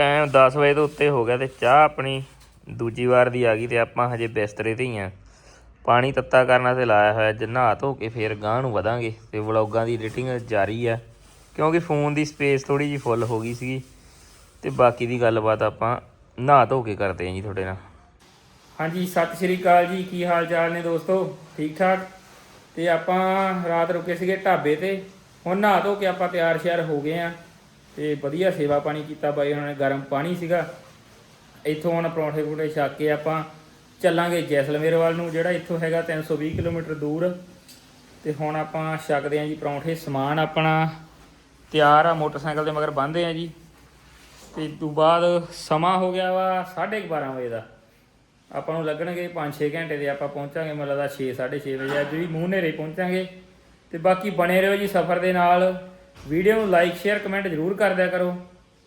Time 10 ਵਜੇ ਤੋਂ ਉੱਤੇ ਹੋ ਗਿਆ ਤੇ ਚਾਹ ਆਪਣੀ ਦੂਜੀ ਵਾਰ ਦੀ ਆ ਗਈ ਤੇ ਆਪਾਂ ਹਜੇ ਬਿਸਤਰੇ ਤੇ ਹੀ ਆ। ਪਾਣੀ ਤੱਤਾ ਕਰਨਾ ਤੇ ਲਾਇਆ ਹੋਇਆ, ਅੱਜ ਨਹਾ ਧੋ ਕੇ ਫੇਰ ਗਾਂਹ ਨੂੰ ਵਧਾਂਗੇ ਤੇ ਵਲੌਗਾਂ ਦੀ ਐਡੀਟਿੰਗ ਜਾਰੀ ਆ। ਕਿਉਂਕਿ ਫੋਨ ਦੀ ਸਪੇਸ ਥੋੜੀ ਜੀ ਫੁੱਲ ਹੋ ਗਈ ਸੀਗੀ ਤੇ ਬਾਕੀ ਦੀ ਗੱਲਬਾਤ ਆਪਾਂ ਨਹਾ ਧੋ ਕੇ ਕਰਦੇ ਆਂ ਜੀ ਤੁਹਾਡੇ ਨਾਲ। ਹਾਂਜੀ, ਸਤਿ ਸ਼੍ਰੀ ਅਕਾਲ ਜੀ। ਕੀ ਹਾਲ ਚਾਲ ਨੇ ਦੋਸਤੋ? ਠੀਕ ਠਾਕ ਤੇ ਆਪਾਂ ਰਾਤ ਰੁਕੇ ਸੀਗੇ ਢਾਬੇ ਤੇ। ਹੁਣ ਨਹਾ ਧੋ ਕੇ ਆਪਾਂ ਤਿਆਰ ਸ਼ਿਆਰ ਹੋ ਗਏ ਆ। ਤੇ ਵਧੀਆ ਸੇਵਾ ਪਾਣੀ ਕੀਤਾ ਬਾਈ ਉਹਨਾਂ ਨੇ, ਗਰਮ ਪਾਣੀ ਸੀਗਾ। ਇੱਥੋਂ ਹੁਣ ਪਰੌਂਠੇ ਪਰੌਂਠੇ ਛੱਕ ਕੇ ਆਪਾਂ ਚੱਲਾਂਗੇ ਜੈਸਲਮੇਰ ਵੱਲ ਨੂੰ, ਜਿਹੜਾ ਇੱਥੋਂ ਹੈਗਾ 320 ਕਿਲੋਮੀਟਰ ਦੂਰ। ਤੇ ਹੁਣ ਆਪਾਂ ਛਕਦੇ ਆਂ ਜੀ ਪਰੌਂਠੇ, ਸਮਾਨ ਆਪਣਾ ਤਿਆਰ ਆ, ਮੋਟਰਸਾਈਕਲ ਦੇ ਮਗਰ ਬੰਨ੍ਹਦੇ ਆ ਜੀ। ਤੇ ਤੋਂ ਬਾਅਦ ਸਮਾਂ ਹੋ ਗਿਆ ਵਾ 12:30 ਵਜੇ ਦਾ। ਆਪਾਂ ਨੂੰ ਲੱਗਣਗੇ 5-6 ਘੰਟੇ ਦੇ ਆਪਾਂ ਪਹੁੰਚਾਂਗੇ, ਮੈਨੂੰ ਲੱਗਦਾ 6-6:30 ਵਜੇ। ਅੱਜ ਵੀ ਮੂੰਹ ਨੇਰੇ ਪਹੁੰਚਾਂਗੇ। ਤੇ ਬਾਕੀ ਬਣੇ ਰਹੋ ਜੀ ਸਫ਼ਰ ਦੇ ਨਾਲ। ਵੀਡੀਓ ਨੂੰ ਲਾਈਕ ਸ਼ੇਅਰ ਕਮੈਂਟ ਜ਼ਰੂਰ ਕਰ ਦਿਆ ਕਰੋ।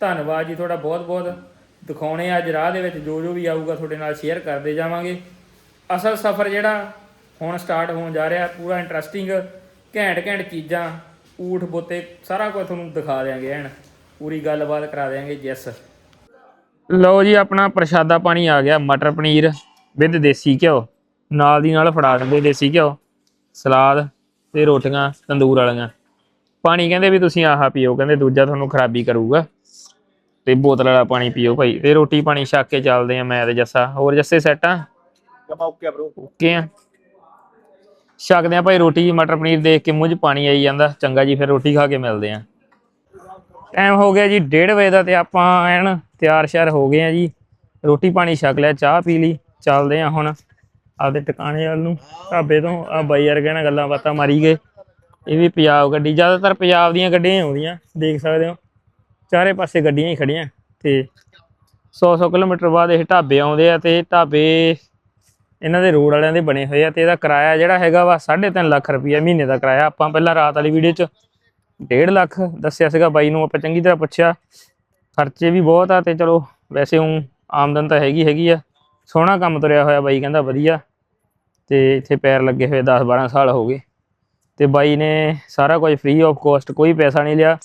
ਧੰਨਵਾਦ ਜੀ ਤੁਹਾਡਾ ਬਹੁਤ ਬਹੁਤ ਦਿਖਾਉਣੇ ਆ ਅੱਜ ਰਾਹ ਦੇ ਵਿੱਚ ਜੋ ਜੋ ਵੀ ਆਊਗਾ ਤੁਹਾਡੇ ਨਾਲ ਸ਼ੇਅਰ ਕਰਦੇ ਜਾਵਾਂਗੇ। ਅਸਲ ਸਫ਼ਰ ਜਿਹੜਾ ਹੁਣ ਸਟਾਰਟ ਹੋਣ ਜਾ ਰਿਹਾ, ਪੂਰਾ ਇੰਟਰਸਟਿੰਗ ਘੈਂਟ ਘੈਂਟ ਚੀਜ਼ਾਂ ਊਠ ਬੋਤੇ ਸਾਰਾ ਕੁਝ ਤੁਹਾਨੂੰ ਦਿਖਾ ਦਿਆਂਗੇ ਐਨ। ਪੂਰੀ ਗੱਲਬਾਤ ਕਰਾ ਦਿਆਂਗੇ ਜੈਸ ਲਓ ਜੀ, ਆਪਣਾ ਪ੍ਰਸ਼ਾਦਾ ਪਾਣੀ ਆ ਗਿਆ, ਮਟਰ ਪਨੀਰ ਵਿਦ ਦੇਸੀ ਘਿਓ। ਨਾਲ ਦੀ ਨਾਲ ਫੜਾ ਦਿੰਦੇ ਦੇਸੀ ਘਿਓ, ਸਲਾਦ ਤੇ ਰੋਟੀਆਂ, ਤੰਦੂਰ ਵਾਲੀਆਂ। ਪਾਣੀ ਕਹਿੰਦੇ ਵੀ ਤੁਸੀਂ ਆਹ ਪੀਓ ਕਹਿੰਦੇ ਦੂਜਾ ਤੁਹਾਨੂੰ ਖਰਾਬੀ ਕਰੂਗਾ। ਤੇ ਬੋਤਲ ਵਾਲਾ ਪਾਣੀ ਪੀਓ ਭਾਈ ਤੇ ਰੋਟੀ ਪਾਣੀ ਛੱਕ ਕੇ ਚੱਲਦੇ ਆ ਮੈਂ ਤੇ ਜੱਸਾ। ਹੋਰ ਜੱਸੇ ਸੈੱਟ ਆ? ਜਮਾ ਓਕੇ ਬ్రో ਓਕੇ ਆ। ਛਕਦੇ ਆ ਭਾਈ ਰੋਟੀ ਮਟਰ ਪਨੀਰ ਦੇਖ ਕੇ ਮੂੰਹ 'ਚ ਪਾਣੀ ਆਈ ਜਾਂਦਾ ਚੰਗਾ ਜੀ ਫਿਰ ਰੋਟੀ ਖਾ ਕੇ ਮਿਲਦੇ ਆ। ਟਾਈਮ ਹੋ ਗਿਆ ਜੀ 1:30 ਵਜੇ ਦਾ ਤੇ ਆਪਾਂ ਐਨ ਤਿਆਰ ਸ਼ਿਆਰ ਹੋ ਗਏ ਆ ਜੀ। ਰੋਟੀ ਪਾਣੀ ਛਕ ਲਿਆ ਚਾਹ ਪੀ ਲਈ ਚੱਲਦੇ ਆ ਹੁਣ। ਆਪਦੇ ਟਿਕਾਣੇ ਵੱਲ ਨੂੰ ਢਾਬੇ ਤੋਂ ਆ ਬਾਈ ਵਰਗੇ ਨਾਲ ਗੱਲਾਂ ਬਾਤਾਂ ਮਾਰੀ ਗਏ। ਇਹ ਵੀ ਪੰਜਾਬ ਗੱਡੀ, ਜ਼ਿਆਦਾਤਰ ਪੰਜਾਬ ਦੀਆਂ ਗੱਡੀਆਂ ਹੀ ਆਉਂਦੀਆਂ, ਦੇਖ ਸਕਦੇ ਹੋ। ਚਾਰੇ ਪਾਸੇ ਗੱਡੀਆਂ ਹੀ ਖੜੀਆਂ ਤੇ 100-100 ਕਿਲੋਮੀਟਰ ਬਾਅਦ ਇਹ ਢਾਬੇ ਆਉਂਦੇ ਆ, ਤੇ ਢਾਬੇ ਇਹਨਾਂ ਦੇ ਰੋਡ ਵਾਲਿਆਂ ਦੇ ਬਣੇ ਹੋਏ ਆ, ਤੇ ਇਹਦਾ ਕਿਰਾਇਆ ਜਿਹੜਾ ਹੈਗਾ ਵਾ 3.5 ਲੱਖ ਰੁਪਈਆ ਮਹੀਨੇ ਦਾ ਕਿਰਾਇਆ। ਆਪਾਂ ਪਹਿਲਾਂ ਰਾਤ ਵਾਲੀ ਵੀਡੀਓ 'ਚ 1.5 ਲੱਖ ਦੱਸਿਆ ਸੀਗਾ ਬਾਈ ਨੂੰ, ਆਪਾਂ ਚੰਗੀ ਤਰ੍ਹਾਂ ਪੁੱਛਿਆ। ਖਰਚੇ ਵੀ ਬਹੁਤ ਆ, ਤੇ ਚਲੋ ਵੈਸੇ ਉਹ ਆਮਦਨ ਤਾਂ ਹੈਗੀ ਹੈਗੀ ਆ। ਸੋਹਣਾ ਕੰਮ ਤੁਰਿਆ ਹੋਇਆ ਬਾਈ, ਕਹਿੰਦਾ ਵਧੀਆ। ਤੇ ਇੱਥੇ ਪੈਰ ਲੱਗੇ ਹੋਏ 10 12 ਸਾਲ ਹੋ ਗਏ। ਤੇ ਬਾਈ ਨੇ ਸਾਰਾ ਕੁਝ ਫ੍ਰੀ ਆਫ ਕੋਸਟ ਕੋਈ ਪੈਸਾ ਨਹੀਂ ਲਿਆ।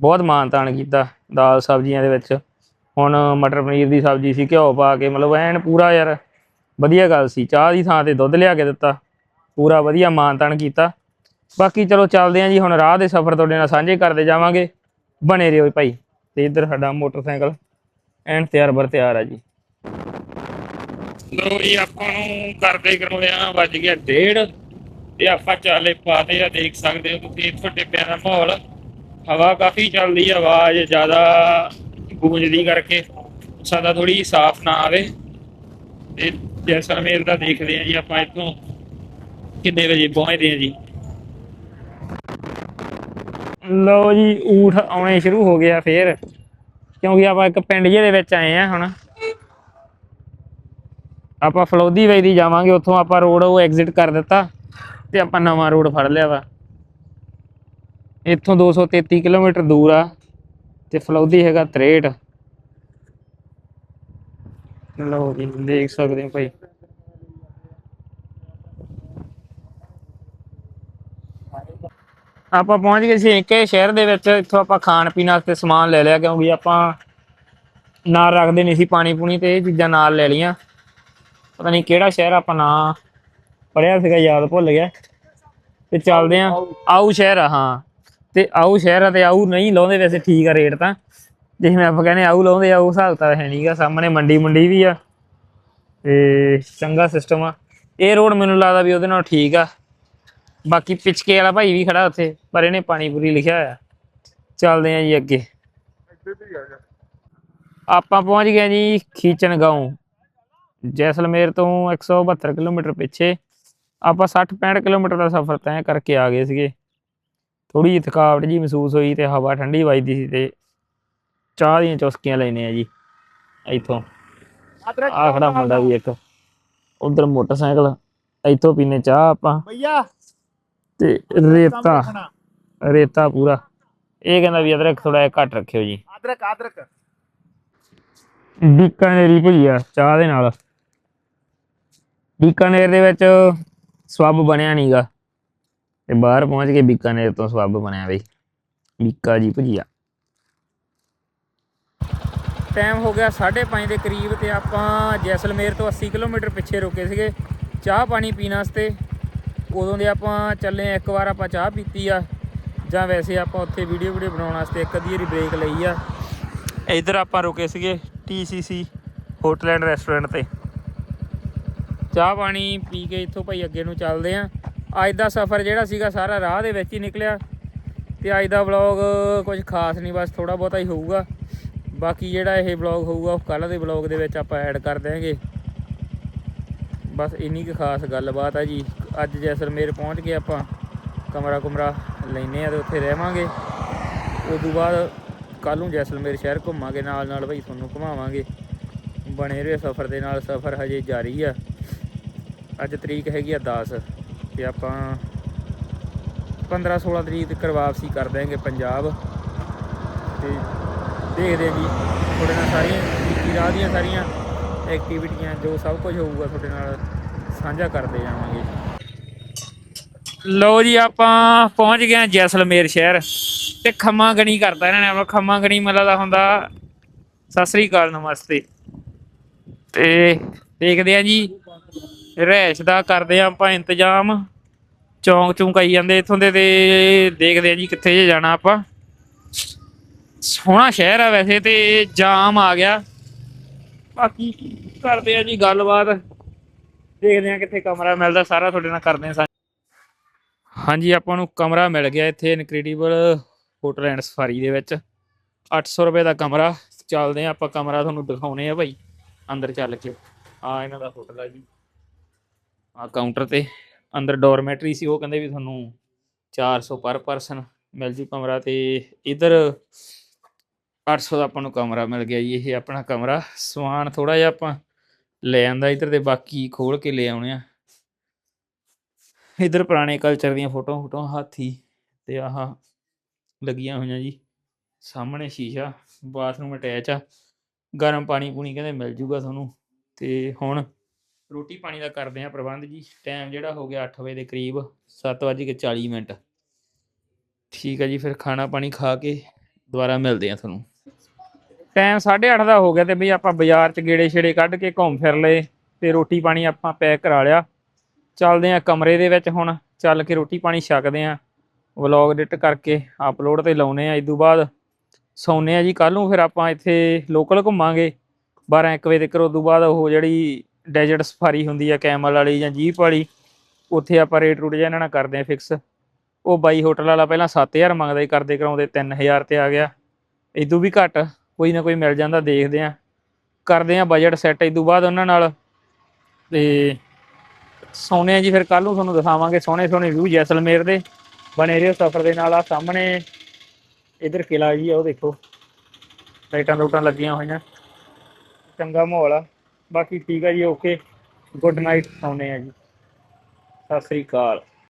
ਬਹੁਤ ਮਾਣ ਤਾਣ ਕੀਤਾ ਦਾਲ ਸਬਜ਼ੀਆਂ ਦੇ ਵਿੱਚ। ਹੁਣ ਮਟਰ ਪਨੀਰ ਦੀ ਸਬਜ਼ੀ ਸੀ, ਘਿਓ ਪਾ ਕੇ, ਮਤਲਬ ਐਨ ਪੂਰਾ ਯਾਰ, ਵਧੀਆ ਗੱਲ ਸੀ। ਚਾਹ ਦੀ ਥਾਂ ਤੇ ਦੁੱਧ ਲਿਆ ਕੇ ਦਿੱਤਾ। ਪੂਰਾ ਵਧੀਆ ਮਾਣ ਤਾਣ ਕੀਤਾ। ਬਾਕੀ ਚਲੋ ਚੱਲਦੇ ਆਂ ਜੀ, ਹੁਣ ਰਾਹ ਦੇ ਸਫ਼ਰ ਤੁਹਾਡੇ ਨਾਲ ਸਾਂਝੇ ਕਰਦੇ ਜਾਵਾਂਗੇ। ਬਣੇ ਰਹੋ ਭਾਈ। ਤੇ ਇੱਧਰ ਸਾਡਾ ਮੋਟਰਸਾਈਕਲ ਐਨ ਤਿਆਰ ਬਰ ਤਿਆਰ ਆ ਜੀ। ਲੋ ਜੀ, ਆਪਾਂ ਨੂੰ ਕਰਦੇ ਕਰਾਉਂਦੇ ਆ, ਵੱਜ ਗਿਆ ਡੇਢ। ਤੇ ਆਪਾਂ ਚਾਲੇ ਪਾਦੇ ਆ ਦੇਖ ਸਕਦੇ ਹੋ ਤੁਸੀਂ ਤੁਹਾਡੇ ਪਿਆਰਾ ਮਾਹੌਲ। ਹਵਾ ਕਾਫੀ ਚੱਲਦੀ ਆ, ਆਵਾਜ਼ ਜ਼ਿਆਦਾ ਗੂੰਜਦੀ ਕਰਕੇ ਸਾਡਾ ਥੋੜੀ ਸਾਫ਼ ਨਾ ਆਵੇ। ਤੇ ਜੈਸਲਮੇਰ ਦਾ ਦੇਖਦੇ ਆ ਜੀ ਆਪਾਂ ਇੱਥੋਂ ਕਿੰਨੇ ਵਜੇ ਪਹੁੰਚਦੇ ਆ ਜੀ। ਲਓ ਜੀ, ਊਠ ਆਉਣੇ ਸ਼ੁਰੂ ਹੋ ਗਿਆ ਫੇਰ, ਕਿਉਂਕਿ ਆਪਾਂ ਇੱਕ ਪਿੰਡ ਜਿਹੇ ਦੇ ਵਿੱਚ ਆਏ ਆ ਹੁਣ। ਆਪਾਂ ਫਲੋਦੀ ਵੇ ਦੀ ਜਾਵਾਂਗੇ, ਉੱਥੋਂ ਆਪਾਂ ਰੋਡ ਉਹ ਐਗਜ਼ਿਟ ਕਰ ਦਿੱਤਾ। ਤੇ ਆਪਾਂ ਨਵਾਂ ਰੋਡ ਫੜ ਲਿਆ ਵਾ। ਇੱਥੋਂ 233 ਕਿਲੋਮੀਟਰ ਦੂਰ ਆ ਤੇ ਫਲੋਦੀ ਹੈਗਾ 63 ਲਓ ਜੀ, ਦੇਖ ਸਕਦੇ ਹੋ ਭਾਈ। ਆਪਾਂ ਪਹੁੰਚ ਗਏ ਸੀ ਇੱਕ ਸ਼ਹਿਰ ਦੇ ਵਿੱਚ, ਇੱਥੋਂ ਆਪਾਂ ਖਾਣ ਪੀਣ ਵਾਸਤੇ ਸਮਾਨ ਲੈ ਲਿਆ ਕਿਉਂਕਿ ਆਪਾਂ ਨਾਲ ਰੱਖਦੇ ਨਹੀਂ ਸੀ ਪਾਣੀ ਪੂਣੀ ਤੇ ਇਹ ਚੀਜ਼ਾਂ ਨਾਲ ਲੈ ਲਈਆਂ। ਪਤਾ ਨਹੀਂ ਕਿਹੜਾ ਸ਼ਹਿਰ ਆਪਾਂ ਨਾਂ ਪੜਿਆ ਸੀਗਾ, ਯਾਦ ਭੁੱਲ ਗਿਆ। ਤੇ ਚੱਲਦੇ ਆ। ਆਊ ਸ਼ਹਿਰ ਆ, ਹਾਂ। ਤੇ ਆਊ ਸ਼ਹਿਰ ਆ ਤੇ ਆਊ ਨਹੀਂ ਲਾਉਂਦੇ ਵੈਸੇ ਠੀਕ ਆ ਰੇਟ ਤਾਂ। ਜਿਵੇਂ ਆਪਾਂ ਕਹਿੰਦੇ ਆਊ ਲਾਉਂਦੇ ਆ, ਉਹ ਹਿਸਾਬ ਤਾਂ ਹੈ ਨਹੀਂਗਾ ਸਾਹਮਣੇ ਮੰਡੀ ਮੰਡੀ ਵੀ ਆ। ਤੇ ਚੰਗਾ ਸਿਸਟਮ ਆ। ਇਹ ਰੋਡ ਮੈਨੂੰ ਲੱਗਦਾ ਵੀ ਉਹਦੇ ਨਾਲ ਠੀਕ ਆ। ਬਾਕੀ ਪਿਚਕੇ ਵਾਲਾ ਭਾਈ ਵੀ ਖੜਾ ਉੱਥੇ, ਪਰ ਇਹਨੇ ਪਾਣੀ ਪੂਰੀ ਲਿਖਿਆ ਹੋਇਆ। ਚੱਲਦੇ ਆ ਜੀ ਅੱਗੇ। ਆਪਾਂ ਪਹੁੰਚ ਗਏ ਜੀ ਖੀਚਣ ਗਾਉਂ ਜੈਸਲਮੇਰ ਤੋਂ 172 ਕਿਲੋਮੀਟਰ ਪਿੱਛੇ। ਆਪਾਂ 60 65 ਕਿਲੋਮੀਟਰ ਦਾ ਸਫ਼ਰ ਤੈਅ ਕਰਕੇ ਆ ਗਏ ਸੀਗੇ। ਥੋੜੀ ਜਿਹੀ ਥਕਾਵਟ ਜੀ ਮਹਿਸੂਸ ਹੋਈ ਤੇ ਹਵਾ ਠੰਡੀ ਵੱਜਦੀ ਸੀ ਤੇ ਚਾਹ ਦੀਆਂ ਚੁਸਕੀਆਂ ਲੈਨੇ ਆ ਜੀ ਇੱਥੋਂ। ਆ ਖੜਾ ਮੁੰਡਾ ਵੀ ਇੱਕ ਉਧਰ ਮੋਟਰਸਾਈਕਲ ਇੱਥੋਂ ਪੀਨੇ ਚਾਹ ਆਪਾਂ। ਭਈਆ। ਤੇ ਰੇਤਾ ਰੇਤਾ ਪੂਰਾ। ਇਹ ਕਹਿੰਦਾ ਵੀ ਅਦਰਕ ਥੋੜਾ ਜਿਹਾ ਘੱਟ ਰੱਖਿਓ ਜੀ। ਅਦਰਕ ਅਦਰਕ ਬੀਕਾਨੇਰੀ ਭੁਜੀਆ ਚਾਹ ਦੇ ਨਾਲ। ਬੀਕਾਨੇਰ ਦੇ ਵਿੱਚ ਸਵੱਬ ਬਣਿਆ ਨਹੀਂਗਾ ਤੇ ਬਾਹਰ ਪਹੁੰਚ ਕੇ ਬੀਕਾਨੇਰ ਤੋਂ ਸਵੱਬ ਬਣਿਆ ਬਈ। ਬੀਕਾ ਜੀ ਭੁਜੀਆ। ਟਾਈਮ ਹੋ ਗਿਆ 5:30 ਦੇ ਕਰੀਬ ਤੇ ਆਪਾਂ ਜੈਸਲਮੇਰ ਤੋਂ 80 ਕਿਲੋਮੀਟਰ ਪਿੱਛੇ ਰੁਕੇ ਸੀਗੇ। ਚਾਹ ਪਾਣੀ ਪੀਣ ਵਾਸਤੇ। ਉਦੋਂ ਦੇ ਆਪਾਂ ਚੱਲੇ ਇੱਕ ਵਾਰ ਆਪਾਂ ਚਾਹ ਪੀਤੀ ਆ। ਜਾਂ ਵੈਸੇ ਆਪਾਂ ਉੱਥੇ ਵੀਡੀਓ ਵੀਡੀਓ ਬਣਾਉਣ ਵਾਸਤੇ ਇੱਕ ਅੱਧੀ ਵਾਰੀ ਬ੍ਰੇਕ ਲਈ ਆ। ਇੱਧਰ ਆਪਾਂ ਰੁਕੇ ਸੀਗੇ TCC ਹੋਟਲ ਐਂਡ ਰੈਸਟੋਰੈਂਟ ਤੇ। ਚਾਹ ਪਾਣੀ ਪੀ ਕੇ ਇੱਥੋਂ ਭਾਈ ਅੱਗੇ ਨੂੰ ਚੱਲਦੇ ਆਂ। ਅੱਜ ਦਾ ਸਫ਼ਰ ਜਿਹੜਾ ਸੀਗਾ ਸਾਰਾ ਰਾਹ ਦੇ ਵਿੱਚ ਹੀ ਨਿਕਲਿਆ। ਤੇ ਅੱਜ ਦਾ ਵਲੌਗ ਕੁਝ ਖਾਸ ਨਹੀਂ, ਬਸ ਥੋੜਾ ਬਹੁਤਾ ਹੀ ਹੋਊਗਾ। ਬਾਕੀ ਜਿਹੜਾ ਇਹ ਵਲੌਗ ਹੋਊਗਾ, ਉਹ ਕੱਲ ਦੇ ਵਲੌਗ ਦੇ ਵਿੱਚ ਆਪਾਂ ਐਡ ਕਰ ਦਿਆਂਗੇ। ਬਸ ਇੰਨੀ ਕੁ ਖਾਸ ਗੱਲਬਾਤ ਆ ਜੀ। ਅੱਜ ਜੈਸਲਮੇਰ ਪਹੁੰਚ ਗਏ ਆਪਾਂ। ਕਮਰਾ ਕੁਮਰਾ ਲੈਨੇ ਆ ਤੇ ਉੱਥੇ ਰਹਿਵਾਂਗੇ। ਉਸ ਤੋਂ ਬਾਅਦ ਕੱਲ ਨੂੰ ਜੈਸਲਮੇਰ ਸ਼ਹਿਰ ਘੁੰਮਾਂਗੇ ਨਾਲ ਨਾਲ ਭਾਈ ਤੁਹਾਨੂੰ ਘੁਮਾਵਾਂਗੇ। ਬਣੇ ਰਹੇ ਸਫ਼ਰ ਦੇ ਨਾਲ। ਸਫ਼ਰ ਹਜੇ ਜਾਰੀ ਆ। ਅੱਜ ਤਰੀਕ ਹੈਗੀ ਆ 10 ਤੇ ਆਪਾਂ 15 16 ਤਰੀਕ ਤੱਕ ਵਾਪਸੀ ਕਰ ਦਿਆਂਗੇ ਪੰਜਾਬ। ਤੇ ਦੇਖਦੇ ਜੀ, ਤੁਹਾਡੇ ਨਾਲ ਸਾਰੀਆਂ ਬੀਤੀ ਰਾਹ ਦੀਆਂ ਸਾਰੀਆਂ ਐਕਟੀਵਿਟੀਆਂ ਜੋ ਸਭ ਕੁਝ ਹੋਊਗਾ ਤੁਹਾਡੇ ਨਾਲ ਸਾਂਝਾ ਕਰਦੇ ਜਾਵਾਂਗੇ ਲਓ ਜੀ, ਆਪਾਂ ਪਹੁੰਚ ਗਏ ਹਾਂ ਜੈਸਲਮੇਰ ਸ਼ਹਿਰ ਤੇ ਖੰਮਾ ਗਣੀ ਕਰਦਾ ਇਹਨਾਂ ਨੇ ਆਪਾਂ। ਖੰਮਾ ਗਣੀ ਮਤਲਬ ਦਾ ਹੁੰਦਾ, ਸਤਿ ਸ੍ਰੀ ਅਕਾਲ, ਨਮਸਤੇ। ਤੇ ਦੇਖਦੇ ਆ ਜੀ ਰਹਿਸ਼ ਦਾ ਕਰਦੇ ਆ ਆਪਾਂ ਇੰਤਜ਼ਾਮ। ਚੌਂਕ ਚੌਂਕ ਆਈ ਜਾਂਦੇ ਇਥੋਂ ਦੇ ਤੇ ਦੇਖਦੇ ਆ ਜੀ ਕਿੱਥੇ ਜੇ ਜਾਣਾ ਆਪਾਂ। ਸੋਹਣਾ ਸ਼ਹਿਰ ਆ ਵੈਸੇ ਤੇ ਜਾਮ ਆ ਗਿਆ। ਬਾਕੀ ਕਰਦੇ ਆ ਜੀ ਗੱਲਬਾਤ। ਦੇਖਦੇ ਆ ਕਿੱਥੇ ਕਮਰਾ ਮਿਲਦਾ, ਸਾਰਾ ਤੁਹਾਡੇ ਨਾਲ ਕਰਦੇ ਆ ਹਾਂਜੀ, ਆਪਾਂ ਨੂੰ ਕਮਰਾ ਮਿਲ ਗਿਆ ਇੱਥੇ ਇਨਕ੍ਰੈਡੀਬਲ ਹੋਟਲ ਐਂਡ ਸਫਾਰੀ ਦੇ ਵਿੱਚ। 800 ਰੁਪਏ ਦਾ ਕਮਰਾ। ਚੱਲਦੇ ਆ ਆਪਾਂ ਕਮਰਾ ਤੁਹਾਨੂੰ ਦਿਖਾਉਨੇ ਆ ਭਾਈ। ਅੰਦਰ ਚੱਲ ਕੇ। ਆ ਇਹਨਾਂ ਦਾ ਹੋਟਲ ਆ ਜੀ। ਆ ਕਾਊਂਟਰ ਤੇ ਅੰਦਰ ਡੋਰਮੈਟਰੀ ਸੀ, ਉਹ ਕਹਿੰਦੇ ਵੀ ਤੁਹਾਨੂੰ 400 ਪਰ ਪਰਸਨ ਮਿਲ ਜੂ ਕਮਰਾ ਤੇ ਇਧਰ 800 ਦਾ ਆਪਾਂ ਨੂੰ ਕਮਰਾ ਮਿਲ ਗਿਆ ਜੀ, ਇਹ ਆਪਣਾ ਕਮਰਾ। ਸਮਾਨ ਥੋੜਾ ਜਿਹਾ ਆਪਾਂ ਲੈ ਆਂਦਾ ਇਧਰ ਤੇ, ਬਾਕੀ ਖੋਲ ਕੇ ਲੈ ਆਉਣੇ ਆ। ਇਧਰ ਪੁਰਾਣੇ ਕਲਚਰ ਦੀਆਂ ਫੋਟੋਆਂ ਫੋਟੋਆਂ ਹਾਥੀ ਤੇ ਆਹ ਲੱਗੀਆਂ ਹੋਈਆਂ ਜੀ। ਸਾਹਮਣੇ ਸ਼ੀਸ਼ਾ ਬਾਥਰੂਮ ਅਟੈਚ ਆ। ਗਰਮ ਪਾਣੀ ਪੂਣੀ ਕਹਿੰਦੇ ਮਿਲ ਜੂਗਾ ਤੁਹਾਨੂੰ। ਤੇ ਹੁਣ ਰੋਟੀ ਪਾਣੀ ਦਾ ਕਰਦੇ ਆ ਪ੍ਰਬੰਧ ਜੀ। ਟਾਈਮ ਜਿਹੜਾ ਹੋ ਗਿਆ 8 ਵਜੇ ਦੇ ਕਰੀਬ 7:40 ਮਿੰਟ। ਠੀਕ ਹੈ ਜੀ, ਫਿਰ ਖਾਣਾ ਪਾਣੀ ਖਾ ਕੇ ਦੁਬਾਰਾ ਮਿਲਦੇ ਆ ਤੁਹਾਨੂੰ। ਟਾਈਮ 8:30 ਦਾ ਹੋ ਗਿਆ ਤੇ ਬਈ ਆਪਾਂ ਬਾਜ਼ਾਰ 'ਚ ਗੇੜੇ ਛੇੜੇ ਕੱਢ ਕੇ ਘੁੰਮ ਫਿਰ ਲਏ ਤੇ ਰੋਟੀ ਪਾਣੀ ਆਪਾਂ ਪੈਕ ਕਰਾ ਲਿਆ। ਚੱਲਦੇ ਆ ਕਮਰੇ ਦੇ ਵਿੱਚ ਹੁਣ, ਚੱਲ ਕੇ ਰੋਟੀ ਪਾਣੀ ਛਕਦੇ ਆ ਵਲੌਗ ਐਡਿਟ ਕਰਕੇ ਅਪਲੋਡ ਤੇ ਲਾਉਨੇ ਆ ਇਸ ਤੋਂ ਬਾਅਦ। ਸੌਂਨੇ ਆ ਜੀ ਕੱਲ ਨੂੰ ਫਿਰ ਆਪਾਂ ਇੱਥੇ ਲੋਕਲ ਘੁੰਮਾਂਗੇ। 12 1 ਵਜੇ ਤੱਕ ਉਸ ਤੋਂ ਬਾਅਦ ਉਹ ਜਿਹੜੀ ਡੈਜ਼ਰਟ ਸਫਾਰੀ ਹੁੰਦੀ ਆ, ਕੈਮਲ ਵਾਲੀ ਜਾਂ ਜੀਪ ਵਾਲੀ, ਉੱਥੇ ਆਪਾਂ ਰੇਟ ਰੂਟ ਜਿਹਾ ਇਹਨਾਂ ਨਾਲ ਕਰਦੇ ਆ ਫਿਕਸ ਉਹ ਬਾਈ ਹੋਟਲ ਵਾਲਾ ਪਹਿਲਾਂ 7000 ਮੰਗਦਾ ਸੀ, ਕਰਦੇ ਕਰਾਉਂਦੇ 3000 ਤੇ ਆ ਗਿਆ। ਇਦੋਂ ਵੀ ਘੱਟ, ਕੋਈ ਨਾ ਕੋਈ ਮਿਲ ਜਾਂਦਾ, ਦੇਖਦੇ ਆ ਕਰਦੇ ਆ ਬਜਟ ਸੈੱਟ ਇਦੋਂ ਬਾਅਦ ਉਹਨਾਂ ਨਾਲ। ਤੇ ਸੋਨੇ ਆ ਜੀ, ਫਿਰ ਕੱਲ ਨੂੰ ਤੁਹਾਨੂੰ ਦਿਖਾਵਾਂਗੇ ਸੋਹਣੇ ਸੋਹਣੇ ਵਿਊ ਜੈਸਲਮੇਰ ਦੇ। ਬਣੇ ਰਹੋ ਸਫ਼ਰ ਦੇ ਨਾਲ ਆ ਸਾਹਮਣੇ ਇਧਰ ਕਿਲਾ ਜੀ ਆ, ਉਹ ਦੇਖੋ। ਲਾਈਟਾਂ ਲੂਟਾਂ ਲੱਗੀਆਂ ਹੋਈਆਂ। ਚੰਗਾ ਮਾਹੌਲ ਆ। ਬਾਕੀ ਠੀਕ ਆ ਜੀ ਓਕੇ। ਗੁੱਡ ਨਾਈਟ ਸੌਂਦੇ ਆ ਜੀ। ਸਤਿ ਸ੍ਰੀ ਅਕਾਲ।